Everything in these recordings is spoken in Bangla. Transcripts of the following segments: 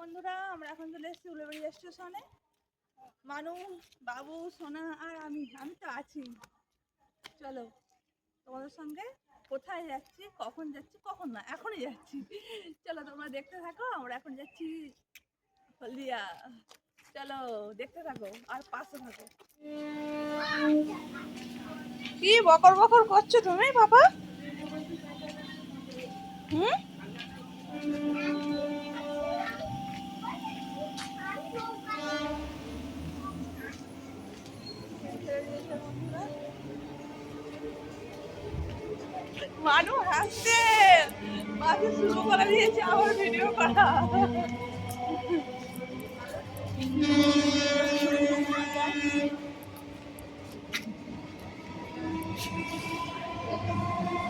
বন্ধুরা, আমরা এখন চলে এসেছি উলুবেড়ি স্টেশনে। মানু, বাবু, সোনা আর আমি আমি তো আছি। চলো, তোমাদের সঙ্গে কোথায় যাচ্ছি, কখন যাচ্ছি, কখন না, এখনই যাচ্ছি। চলো, তোমরা দেখতে থাকো, আমরা এখন যাচ্ছি হলদিয়া। চলো, দেখতে থাকো, আর পাশে থাকো। কি বকর বকর করছ তুমি, বাবা? হুম? মানু হাসছে। মাঝে শুরু করে দিয়েছে আমার ভিডিও করা। পাপা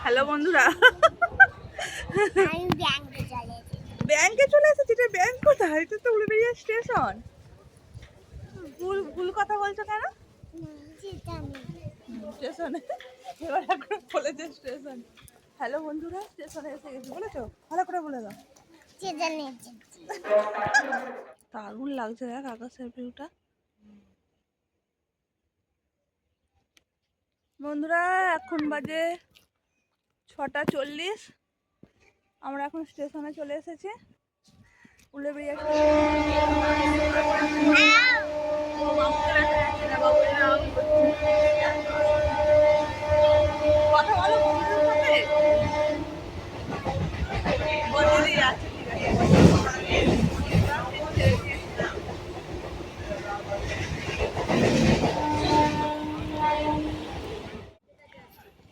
হ্যালো বন্ধুরা। ব্যাংকে চলে এসেছি। এটা ব্যাংক কোথায়? তো উলুবেড়িয়া স্টেশন ভুল ভুল কথা বলছো কেন? সেটা স্টেশনে। এবার এখন বলেছে স্টেশন। হ্যালো বন্ধুরা স্টেশনে এসে গেছি বলেছ? ভালো করে বলে দাও। দারুণ লাগছে দেখ আকাশের ভিউটা বন্ধুরা এখন বাজে ছটা চল্লিশ। আমরা এখন স্টেশনে চলে এসেছি। উলেবেড়িয়া বলো বন্ধুদের সাথে বন্ধুরই আছে ঠিক আছে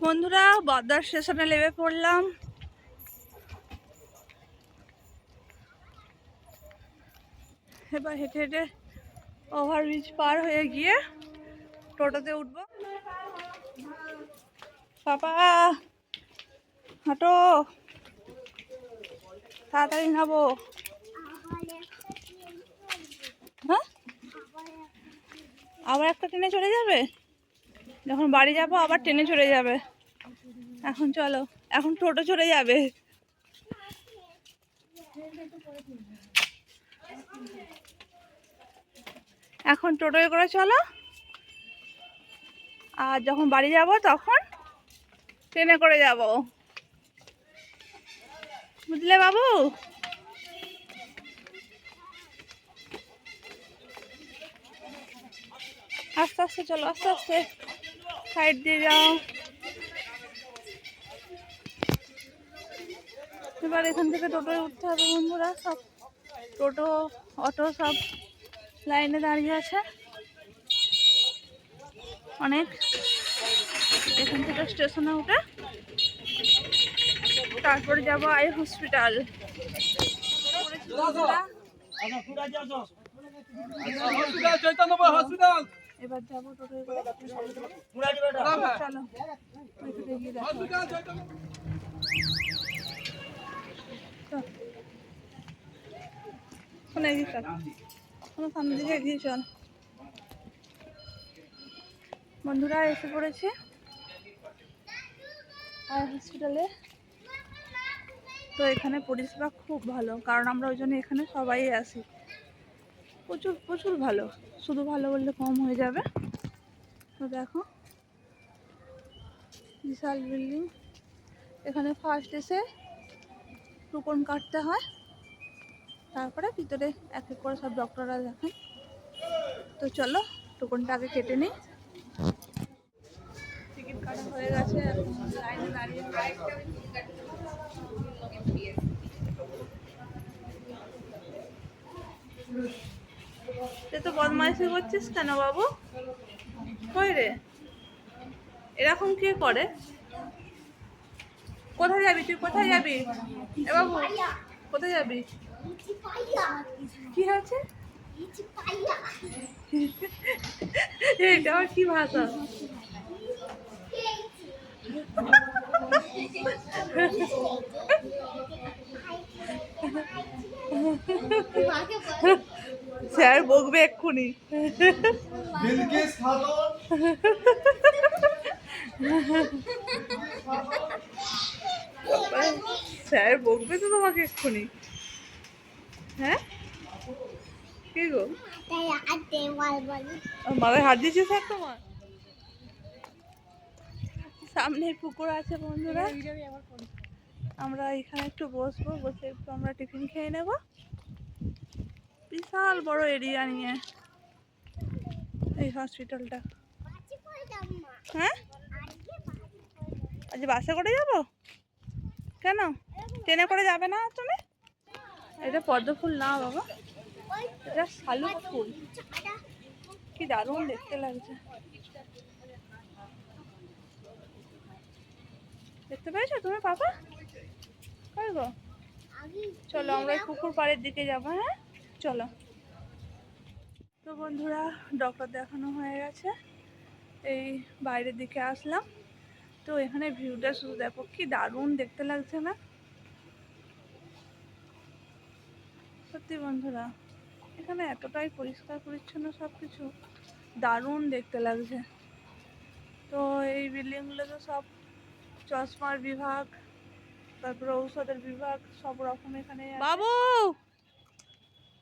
বন্ধুরা বদ্দার স্টেশনে নেমে পড়লাম। এবার হেঁটে হেঁটে ওভারব্রিজ পার হয়ে গিয়ে টোটোতে উঠবো। পাপা, হাঁটো। তাড়াতাড়ি নাবো হ্যাঁ? আবার একটা ট্রেনে চলে যাবে? যখন বাড়ি যাব, আবার ট্রেনে চলে যাবে। এখন চলো, এখন টোটো চলে যাবে। এখন টোটোয় করে চলো। আর যখন বাড়ি যাব তখন ট্রেনে করে যাব। বুঝলে বাবু? আস্তে আস্তে চলো, আস্তে আস্তে। সাইড দিয়ে যাও। এবার এখান থেকে টোটোয় উঠতে হবে বন্ধুরা সব টোটো অটো সব লাইনে দাঁড়িয়ে আছে। অনেক এখান থেকে স্টেশনে উঠে তারপরে যাব আই হসপিটাল। এবার যাব চলো। সামনের দিকে এগিয়ে চল বন্ধুরা এসে পড়েছে আর হসপিটালে তো এখানে পরিষেবা খুব ভালো, কারণ আমরা ওই জন্য এখানে সবাই আসি প্রচুর প্রচুর ভালো, শুধু ভালো বললে কম হয়ে যাবে। তো দেখো, বিশাল বিল্ডিং এখানে ফার্স্ট এসে টুকন কাটতে হয়। তারপরে ভিতরে এক এক করে সব ডক্টররা দেখেন। তো চলো টুকনটা আগে কেটে নিই। টিকিট কাটা হয়ে গেছে লাইনে দাঁড়িয়ে তুই তো বদমাইশি করছিস কেন বাবু? রে? এরকম কে করে? কোথায় যাবি? তুই কোথায় যাবি? এ বাবু, কোথায় যাবি? কি হয়েছে? এটা আবার কি ভাষা? স্যার বকবে এক্ষুনি। স্যার বকবে তো তোমাকে এক্ষুনি। হ্যাঁ? কি গো? মাথায় হাত দিয়েছে স্যার তোমার? সামনে পুকুর আছে বন্ধুরা। আমরা এখানে একটু বসবো, বসে একটু আমরা টিফিন খেয়ে নেব। বিশাল বড় এরিয়া নিয়ে। এই হসপিটালটা হ্যাঁ? আজ বাসে করে যাব? কেন? ট্রেনে করে যাবে না তুমি? এটা পদ্ম ফুল না বাবা। এটা শালুক ফুল। কি দারুণ দেখতে লাগছে। দেখতে পেয়েছ তুমি পাপা? কই গো? চলো আমরা পুকুর পাড়ের দিকে যাব হ্যাঁ? চলো। তো বন্ধুরা, ডক্টর দেখানো হয়ে গেছে। এই বাইরের দিকে আসলাম। তো এখানে ভিউটা শুধু দেখো, কি দারুণ দেখতে লাগছে না? সত্যি বন্ধুরা, এখানে এতটাই পরিষ্কার পরিচ্ছন্ন সব কিছু দারুণ দেখতে লাগছে। তো এই বিল্ডিংগুলো তো সব চশমার বিভাগ, তারপরে ঔষধের বিভাগ, সব রকম এখানে বাবু,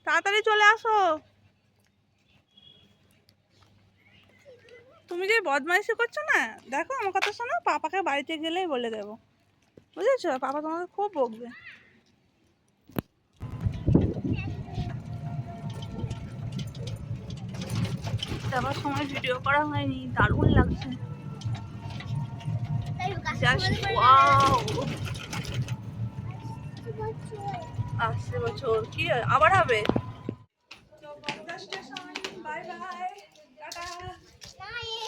তাড়াতাড়ি চলে আসো। তুমি যে বদমাইশি করছ না, দেখো আমার কথা শোনো, পাপাকে বাড়িতে গেলেই বলে দেবো। বুঝেছ? পাপা তোমাকে খুব বকবে। যাবার সময় ভিডিও করা হয়নি, দারুণ লাগছে। আসছে বছর। কি, আবার হবে তো Bongaon station bye bye tata না এ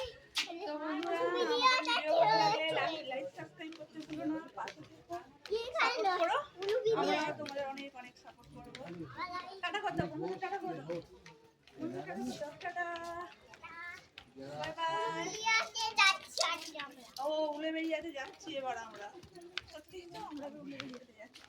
তো বন্ধুরা ভিডিও আমার ভিডিও ভালো লাগলে লাইক লাইক সাবস্ক্রাইব করতে ভুলো না পাশে থেকো কি খাইলো করো উনু ভিডিও আমরা তোমাদের অনেক অনেক সাপোর্ট করব টাটা করতে বন্ধুদের টাটা করো বন্ধুদের টাটা করো টাটা বাই বাই ভিডিওতে যাচ্ছি আজকে আমরা ও উলে যাচ্ছি এবার আমরা। সত্যি আমরা বেরিয়াতে যাচ্ছি।